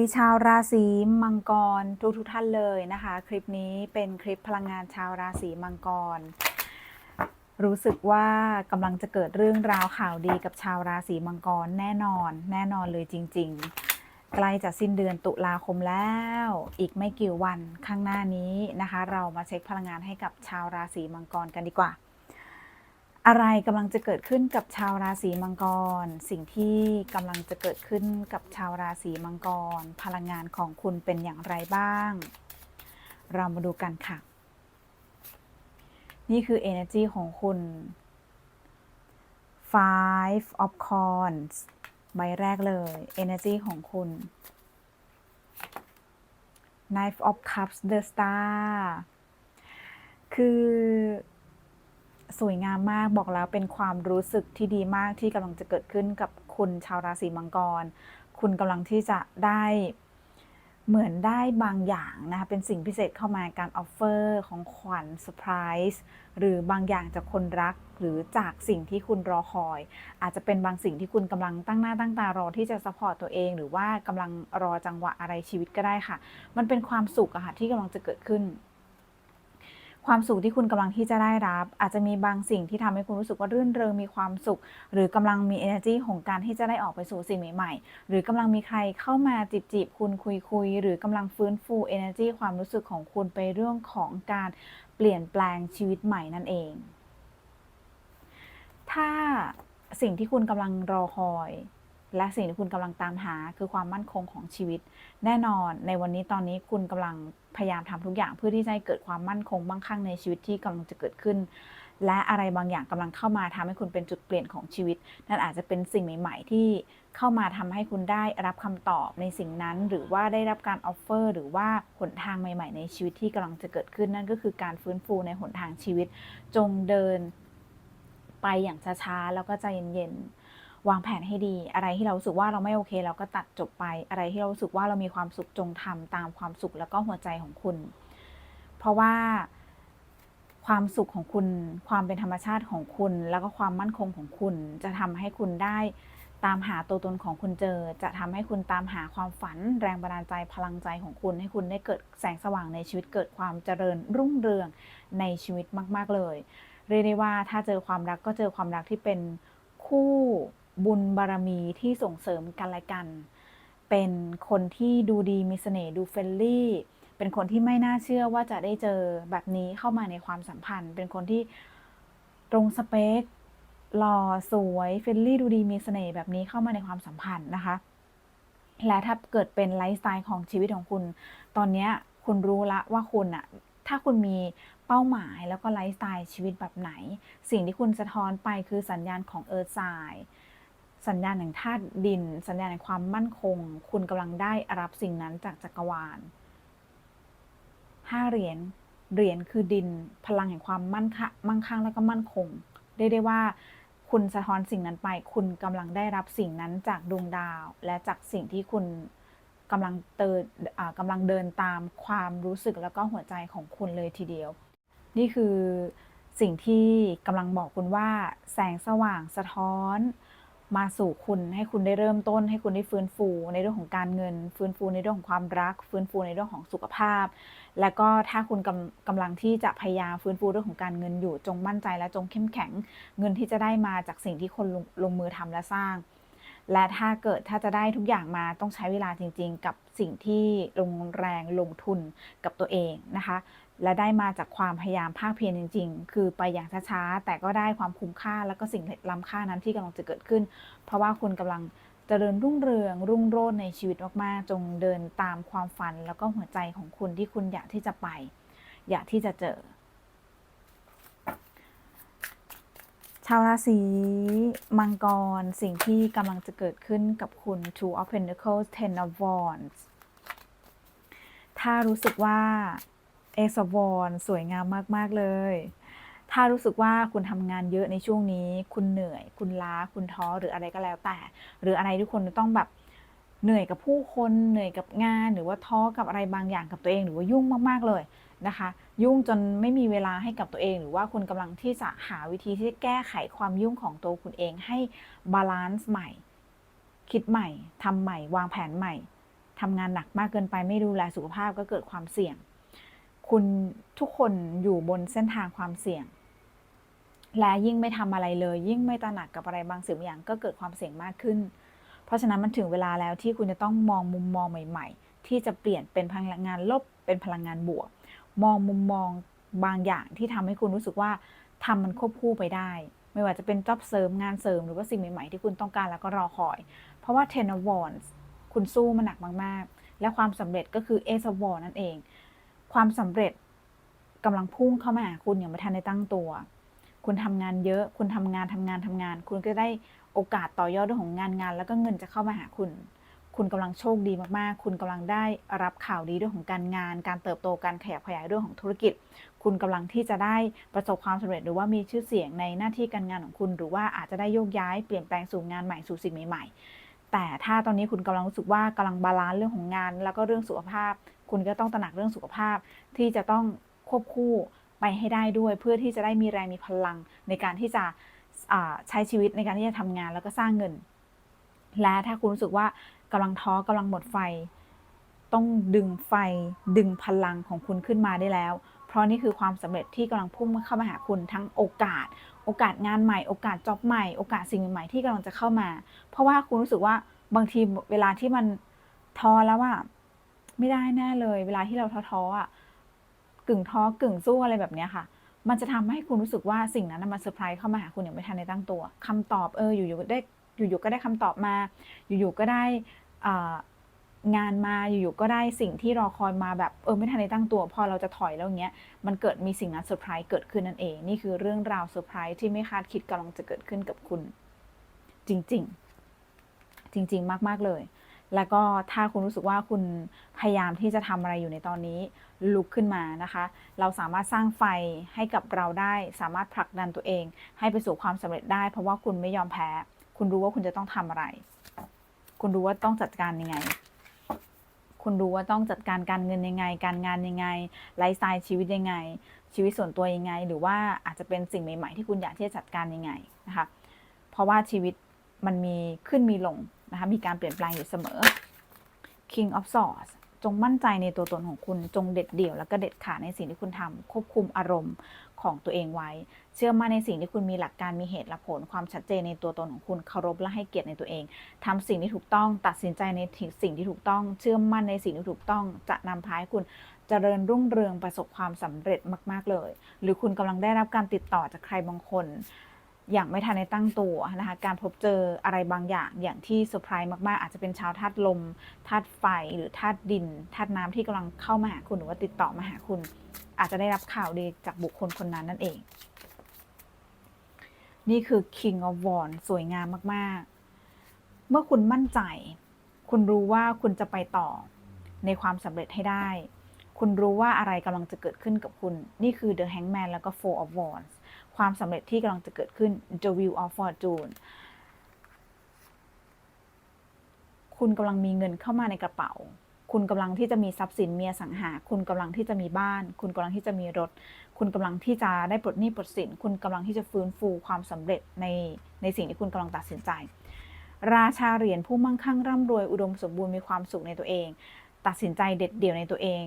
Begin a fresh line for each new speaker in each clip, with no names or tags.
ดีชาวราศีมังกรทุกทุกท่านเลยนะคะ คลิปนี้เป็นคลิปพลังงานชาวราศีมังกร รู้สึกว่ากำลังจะเกิดเรื่องราวข่าวดีกับชาวราศีมังกรแน่นอน แน่นอนเลยจริง ๆ ใกล้จะสิ้นเดือนตุลาคมแล้ว อีกไม่กี่วันข้างหน้านี้นะคะ เรามาเช็คพลังงานให้กับชาวราศีมังกรกันดีกว่า อะไรกำลังจะเกิดขึ้นกับชาวราศีมังกร สิ่งที่กำลังจะเกิดขึ้นกับชาวราศีมังกร พลังงานของคุณเป็นอย่างไรบ้าง เรามาดูกันค่ะ นี่คือ energy ของคุณ five of Wands ใบแรกเลย energy ของคุณ knife of cups the star คือ สวยงามมากบอกแล้วเป็นความรู้สึกที่ดีมากที่กำลังจะเกิดขึ้นกับคุณชาวราศีมังกร คุณกำลังที่จะได้เหมือนได้บางอย่างนะคะเป็นสิ่งพิเศษเข้ามาการออฟเฟอร์ของขวัญเซอร์ไพรส์หรือบางอย่างจากคนรักหรือจากสิ่งที่คุณรอคอย อาจจะเป็นบางสิ่งที่คุณกำลังตั้งหน้าตั้งตารอที่จะซัพพอร์ตตัวเอง หรือว่ากำลังรอจังหวะอะไรชีวิตก็ได้ค่ะ มันเป็นความสุขอะค่ะที่กำลังจะเกิดขึ้น ความสุขที่คุณกำลังที่จะได้รับ อาจจะมีบางสิ่งที่ทำให้คุณรู้สึกว่ารื่นเริงมีความสุข หรือกำลังมี energy ของการที่จะได้ออกไปสู่สิ่งใหม่ๆ หรือกำลังมีใครเข้ามาจีบจีบๆคุณคุยคุยหรือกำลังฟื้นฟู energy ความรู้สึกของคุณไปเรื่องของการเปลี่ยนแปลงชีวิตใหม่นั่นเอง ถ้าสิ่งที่คุณกำลังรอคอย และสิ่งที่คุณกำลังตามหาคือความมั่นคงของชีวิต แน่นอนในวันนี้ตอนนี้คุณกำลังพยายามทำทุกอย่างเพื่อที่จะให้เกิดความมั่นคงมั่งคั่งในชีวิตที่กำลังจะเกิดขึ้น และอะไรบางอย่างกำลังเข้ามาทำให้คุณเป็นจุดเปลี่ยนของชีวิต นั่นอาจจะเป็นสิ่งใหม่ ๆ ที่เข้ามาทำให้คุณได้รับคำตอบในสิ่งนั้น หรือว่าได้รับการออฟเฟอร์หรือว่าหนทางใหม่ ๆ ในชีวิตที่กำลังจะเกิดขึ้นนั่นก็คือการฟื้นฟูในหนทางชีวิต จงเดินไปอย่างช้าๆแล้วก็ใจเย็นๆ วางแผนให้ดี อะไรที่เราสึกว่าเราไม่โอเค เราก็ตัดจบไป อะไรที่เราสึกว่าเรามีความสุขจงทำตามความสุขแล้วก็หัวใจของคุณ เพราะว่าความสุขของคุณ ความเป็นธรรมชาติของคุณ แล้วก็ความมั่นคงของคุณ จะทำให้คุณได้ตามหาตัวตนของคุณเจอ จะทำให้คุณตามหาความฝัน แรงบันดาลใจพลังใจของคุณ ให้คุณได้เกิดแสงสว่างในชีวิตเกิดความเจริญรุ่งเรืองในชีวิตมาก ๆ เลย เรียกได้ว่าถ้าเจอความรักก็เจอความรักที่เป็นคู่ บุญบารมีที่ส่งเสริมกันและกัน เป็นคนที่ดูดีมีเสน่ห์ดูเฟรนลี่ เป็นคนที่ไม่น่าเชื่อว่าจะได้เจอแบบนี้เข้ามาในความสัมพันธ์ เป็นคนที่ตรงสเปคหล่อสวยเฟรนลี่ดูดีมีเสน่ห์แบบนี้เข้ามาในความสัมพันธ์นะคะ และถ้าเกิดเป็นไลฟ์สไตล์ของชีวิตของคุณ ตอนนี้คุณรู้ละว่าคุณอะถ้าคุณมีเป้าหมายแล้วก็ไลฟ์สไตล์ชีวิตแบบไหน สิ่งที่คุณสะท้อนไปคือสัญญาณของเอิร์ธไซน์ สัญญาณแห่งธาตุดิน สัญญาณแห่งความมั่นคง คุณกำลังได้รับสิ่งนั้นจากจักรวาลห้าเหรียญเหรียญคือดิน พลังแห่งความมั่นคงมั่งคั่งและก็มั่นคงเรียกได้ว่า คุณสะท้อนสิ่งนั้นไป คุณกำลังได้รับสิ่งนั้นจากดวงดาว และจากสิ่งที่คุณกำลังเตินอ่ากำลังเดินตามความรู้สึกแล้วก็หัวใจของคุณเลยทีเดียว นี่คือสิ่งที่กำลังบอกคุณว่า แสงสว่างสะท้อน มาสู่คุณให้คุณได้เริ่มต้น ให้คุณได้ฟื้นฟู ในเรื่องของการเงิน ฟื้นฟูในเรื่องของความรัก ฟื้นฟูในเรื่องของสุขภาพ แล้วก็ถ้าคุณกำกำลังที่จะพยายามฟื้นฟูเรื่องของการเงินอยู่ จงมั่นใจและจงเข้มแข็ง เงินที่จะได้มาจากสิ่งที่คนลงลงมือทำและสร้าง และถ้าเกิดถ้าจะได้ทุกอย่างมาต้องใช้เวลาจริง ๆ กับสิ่งที่ลงแรงลงทุนกับตัวเองนะคะ และได้มาจากความพยายามภาคเพียรจริง ๆ คือไปอย่างช้าๆ แต่ก็ได้ความคุ้มค่าแล้วก็สิ่งล้ำค่านั้นที่กำลังจะเกิดขึ้น เพราะว่าคุณกำลังเจริญรุ่งเรืองรุ่งโรจน์ในชีวิตมากๆ จงเดินตามความฝันแล้วก็หัวใจของคุณที่คุณอยากที่จะไป อยากที่จะเจอ ชาวราศีมังกร สิ่งที่กำลังจะเกิดขึ้นกับคุณ Two of Pentacles Ten of Wands ถ้ารู้สึกว่า Ace of Wands สวยงามมาก ๆ เลย ถ้ารู้สึกว่าคุณทำงานเยอะในช่วงนี้ คุณเหนื่อย คุณล้า คุณท้อ หรืออะไรก็แล้วแต่ หรืออะไรทุกคนต้องแบบเหนื่อยกับผู้คน เหนื่อยกับงาน หรือว่าท้อกับอะไรบางอย่างกับตัวเอง หรือว่ายุ่งมาก ๆ เลยนะคะ ยุ่งจนไม่มีเวลาให้กับตัวเอง หรือว่าคุณกำลังที่จะหาวิธีที่จะแก้ไขความยุ่งของตัวคุณเองให้บาลานซ์ใหม่ คิดใหม่ทำใหม่ วางแผนใหม่ทำงานหนักมากเกินไปไม่ดูแลสุขภาพก็เกิดความเสี่ยง คุณทุกคนอยู่บนเส้นทางความเสี่ยง และยิ่งไม่ทำอะไรเลย ยิ่งไม่ตระหนักกับอะไรบางสิ่งอย่างก็เกิดความเสี่ยงมากขึ้น เพราะฉะนั้นมันถึงเวลาแล้วที่คุณจะต้องมองมุมมองใหม่ ๆ ที่จะเปลี่ยนเป็นพลังงานลบเป็นพลังงานบวก มองมุมมองบางอย่างที่ทำให้คุณรู้สึกว่าทำมันควบคู่ไปได้ ไม่ว่าจะเป็นจ็อบเสริมงานเสริมหรือว่าสิ่งใหม่ๆที่คุณต้องการแล้วก็รอคอย เพราะว่า Ten of Wands คุณสู้มันหนักมากๆ และความสำเร็จก็คือ Ace of Wands นั่นเอง ความสำเร็จกำลังพุ่งเข้ามาหาคุณอย่างไม่ทันได้ตั้งตัว คุณทำงานเยอะ คุณทำงานทำงานทำงาน คุณก็ได้โอกาสต่อยอดเรื่องของงานงาน แล้วก็เงินจะเข้ามาหาคุณ คุณกำลังโชคดีมากๆ คุณกำลังได้รับข่าวดีเรื่องของการงาน การเติบโต การขยับขยายเรื่องของธุรกิจ คุณกำลังที่จะได้ประสบความสำเร็จ หรือว่ามีชื่อเสียงในหน้าที่การงานของคุณ หรือว่าอาจจะได้โยกย้ายเปลี่ยนแปลงสู่งานใหม่สู่สิ่งใหม่ ๆ แต่ถ้าตอนนี้คุณกำลังรู้สึกว่ากำลังบาลานซ์เรื่องของงาน แล้วก็เรื่องสุขภาพ คุณก็ต้องตระหนักเรื่องสุขภาพ ที่จะต้องควบคู่ไปให้ได้ด้วย เพื่อที่จะได้มีแรงมีพลังในการที่จะใช้ชีวิตในการที่จะทำงานแล้วก็สร้างเงิน และถ้าคุณรู้สึกว่ากำลังท้อกำลังหมดไฟ ต้องดึงไฟดึงพลังของคุณขึ้นมาได้แล้ว เพราะนี่คือความสำเร็จที่กำลังพุ่งเข้ามาหาคุณทั้งโอกาส โอกาสงานใหม่ โอกาสจ็อบใหม่ โอกาสสิ่งใหม่ที่กำลังจะเข้ามา เพราะว่าคุณรู้สึกว่าบางทีเวลาที่มันท้อแล้วว่าไม่ได้แน่เลย เวลาที่เราท้อๆอะกึ่งท้อกึ่งสู้อะไรแบบเนี้ยค่ะ มันจะทำให้คุณรู้สึกว่าสิ่งนั้นมันเซอร์ไพรส์เข้ามาหาคุณอย่างไม่ทันได้ตั้งตัวคำตอบเอออยู่ๆได้อยู่ๆก็ได้คำตอบมา อยู่ๆก็ได้อ่า งานมาอยู่ๆก็ได้สิ่งที่รอคอยมาแบบเออไม่ทันได้ตั้งตัว พอเราจะถอยแล้วอย่างเงี้ยมันเกิดมีสิ่งนั้นเซอร์ไพรส์เกิดขึ้นนั่นเอง นี่คือเรื่องราวเซอร์ไพรส์ที่ไม่คาดคิดกำลังจะเกิดขึ้นกับคุณ จริง ๆ จริง ๆ มาก ๆ เลย แล้วก็ถ้าคุณรู้สึกว่าคุณพยายามที่จะทำอะไรอยู่ในตอนนี้ลุกขึ้นมานะคะ เราสามารถสร้างไฟให้กับเราได้ สามารถผลักดันตัวเอง ให้ไปสู่ความสำเร็จได้ เพราะว่าคุณไม่ยอมแพ้ คุณรู้ว่าคุณจะต้องทำอะไร คุณรู้ว่าต้องจัดการยังไง คุณรู้ว่าต้องจัดการการเงินยังไง การงานยังไง ไลฟ์สไตล์ชีวิตยังไง ชีวิตส่วนตัวยังไง หรือว่าอาจจะเป็นสิ่งใหม่ ๆ ที่คุณอยากที่จะจัดการยังไงนะคะ เพราะว่าชีวิตมันมีขึ้นมีลงนะคะ มีการเปลี่ยนแปลงอยู่เสมอ King of Swords จงมั่นใจในตัวตนของคุณจงเด็ดเดี่ยว แล้วก็เด็ดขาดในสิ่งที่คุณทำควบคุมอารมณ์ของตัวเองไว้ เชื่อมั่นในสิ่งที่คุณมีหลักการมีเหตุและผล ความชัดเจนในตัวตนของคุณเคารพและให้เกียรติในตัวเองทำสิ่งที่ถูกต้องตัดสินใจในสิ่งที่ถูกต้อง เชื่อมั่นในสิ่งที่ถูกต้อง จะนำพาให้คุณจเจริญรุ่งเรืองประสบความสำเร็จมาก ๆเลย หรือคุณกำลังได้รับการติดต่อจากใครบางคน อย่างไม่ทันในตั้งตัวนะคะ การพบเจออะไรบางอย่างอย่างที่เซอร์ไพรส์มาก ๆ อาจจะเป็นชาวธาตุลมธาตุไฟหรือธาตุดินธาตุน้ำที่กำลังเข้ามาหาคุณหรือว่าติดต่อมาหาคุณ อาจจะได้รับข่าวดีจากบุคคลคนนั้นนั่นเอง นี่คือ King of Wands สวยงามมาก ๆ เมื่อคุณมั่นใจ คุณรู้ว่าคุณจะไปต่อในความสำเร็จให้ได้ คุณรู้ว่าอะไรกำลังจะเกิดขึ้นกับคุณ นี่คือ The Hangman แล้วก็ Four of Wands ความสำเร็จที่กำลังจะเกิดขึ้น The Wheel of Fortune คุณกำลังมีเงินเข้ามาในกระเป๋า คุณกำลังที่จะมีทรัพย์สินเมีอสังหา คุณกำลังที่จะมีบ้าน คุณกำลังที่จะมีรถ คุณกำลังที่จะได้ปลดหนี้ปลดสิน คุณกำลังที่จะฟื้นฟูความสำเร็จในในสิ่งที่คุณกำลังตัดสินใจ ราชาเหรียญผู้มั่งคั่งร่ำรวยอุดมสมบูรณ์มีความสุขในตัวเอง ตัดสินใจเด็ดเดี่ยวในตัวเอง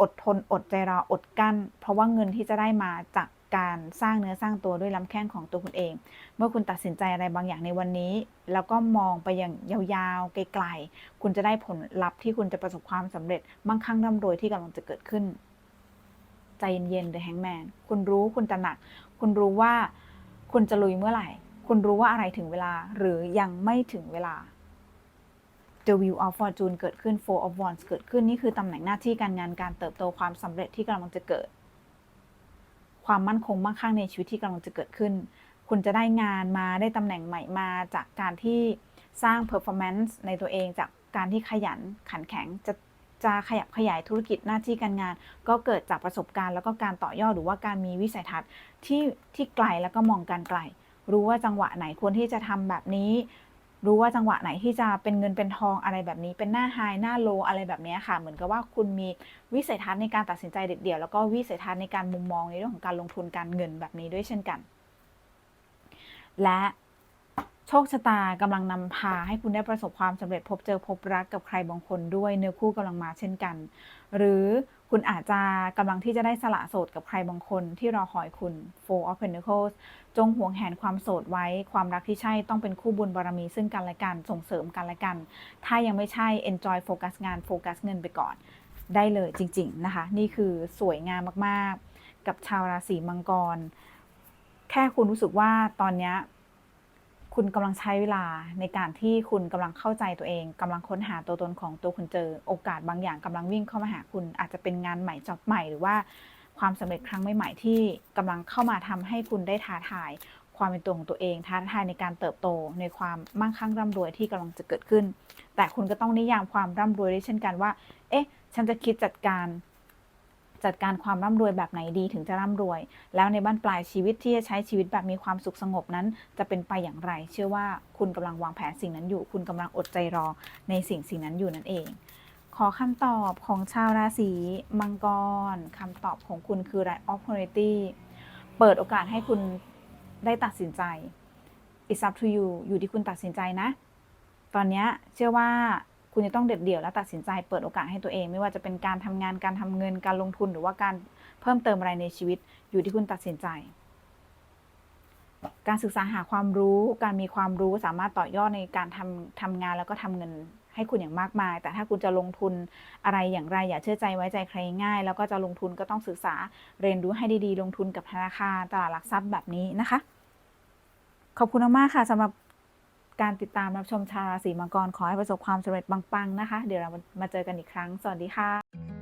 อดทนอดใจรออดกั้น เพราะว่าเงินที่จะได้มาจาก การสร้างเนื้อสร้างตัวด้วยลำแข้งของตัวคุณเอง เมื่อคุณตัดสินใจอะไรบางอย่างในวันนี้ แล้วก็มองไปอย่างยาวๆไกลๆคุณจะได้ผลลัพธ์ที่คุณจะประสบความสำเร็จมั่งคั่งร่ำรวยที่กำลังจะเกิดขึ้น ใจเย็นๆ The Hangman คุณรู้คุณตระหนัก คุณรู้ว่าคุณจะลุยเมื่อไหร่ คุณรู้ว่าอะไรถึงเวลาหรือยังไม่ถึงเวลา The Wheel of Fortune เกิดขึ้น Four of Wands เกิดขึ้นนี่คือตำแหน่งหน้าที่การงานการเติบโตความสำเร็จที่กำลังจะเกิด ความมั่นคงมั่งคั่งในชีวิตที่กำลังจะเกิดขึ้น คุณจะได้งานมาได้ตำแหน่งใหม่มาจากการที่สร้าง performance ในตัวเองจากการที่ขยันขันแข็งจะจะขยับขยายธุรกิจหน้าที่การงาน ก็เกิดจากประสบการณ์แล้วก็การต่อยอดหรือว่าการมีวิสัยทัศน์ที่ที่ไกลแล้วก็มองการไกล รู้ว่าจังหวะไหนควรที่จะทำแบบนี้ รู้ว่าจังหวะไหนที่จะเป็นเงินเป็นทองอะไรแบบนี้ เป็นหน้าไฮหน้าโลอะไรแบบนี้ค่ะ เหมือนกับว่าคุณมีวิสัยทัศน์ในการตัดสินใจเด็ดเดี่ยวแล้วก็วิสัยทัศน์ในการมุมมองในเรื่องของการลงทุนการเงินแบบนี้ด้วยเช่นกัน และโชคชะตากำลังนำพาให้คุณได้ประสบความสำเร็จพบเจอพบรักกับใครบางคนด้วยเนื้อคู่กำลังมาเช่นกัน หรือ คุณอาจจะกำลังที่จะได้สละโสดกับใครบางคนที่รอคอยคุณ Four of Pentacles จงหวงแหนความโสดไว้ ความรักที่ใช่ต้องเป็นคู่บุญบารมีซึ่งกันและกัน ส่งเสริมกันและกัน ถ้ายังไม่ใช่ enjoy โฟกัสงานโฟกัสเงินไปก่อน ได้เลยจริง ๆ นะคะ นี่คือสวยงามมากๆ กับชาวราศีมังกร แค่คุณรู้สึกว่าตอนนี้ คุณกำลังใช้เวลาในการที่คุณกำลังเข้าใจตัวเองกำลังค้นหาตัวตนของตัวคุณเจอ โอกาสบางอย่างกำลังวิ่งเข้ามาหาคุณ อาจจะเป็นงานใหม่จอบใหม่หรือว่าความสำเร็จครั้งใหม่ๆที่กำลังเข้ามาทำให้คุณได้ท้าทาย ความเป็นตัวของตัวเอง ท้าทายในการเติบโต ในความมั่งคั่งร่ำรวยที่กำลังจะเกิดขึ้น แต่คุณก็ต้องนิยามความร่ำรวยด้วยเช่นกันว่า เอ๊ะ ฉันจะคิดจัดการ จัดการความร่ำรวยแบบไหนดีถึงจะร่ำรวย แล้วในบ้านปลายชีวิตที่จะใช้ชีวิตแบบมีความสุขสงบนั้น จะเป็นไปอย่างไร เชื่อว่าคุณกำลังวางแผนสิ่งนั้นอยู่ คุณกำลังอดใจรอในสิ่งสิ่งนั้นอยู่นั่นเอง ขอคำตอบของชาวราศีมังกรคำตอบของคุณคือ right opportunity เปิดโอกาสให้คุณได้ตัดสินใจ it's up to you อยู่ที่คุณตัดสินใจนะ ตอนนี้เชื่อว่า คุณจะต้องเด็ดเดี่ยวและตัดสินใจเปิดโอกาสให้ตัวเอง ไม่ว่าจะเป็นการทำงานการทำเงินการลงทุนหรือว่าการเพิ่มเติมอะไรในชีวิต อยู่ที่คุณตัดสินใจ การศึกษาหาความรู้ การมีความรู้สามารถต่อยอดในการทำทำงานแล้วก็ทำเงินให้คุณอย่างมากมาย แต่ถ้าคุณจะลงทุนอะไรอย่างไร อย่าเชื่อใจไว้ใจใครง่าย แล้วก็จะลงทุนก็ต้องศึกษาเรียนรู้ให้ดีๆ ลงทุนกับธนาคารตลาดหลักทรัพย์แบบนี้นะคะ ขอบคุณมากค่ะสำหรับ การติดตามรับชมชาราศีมังกรขอให้ประสบความสำเร็จปังๆนะคะ เดี๋ยวเรามาเจอกันอีกครั้ง สวัสดีค่ะ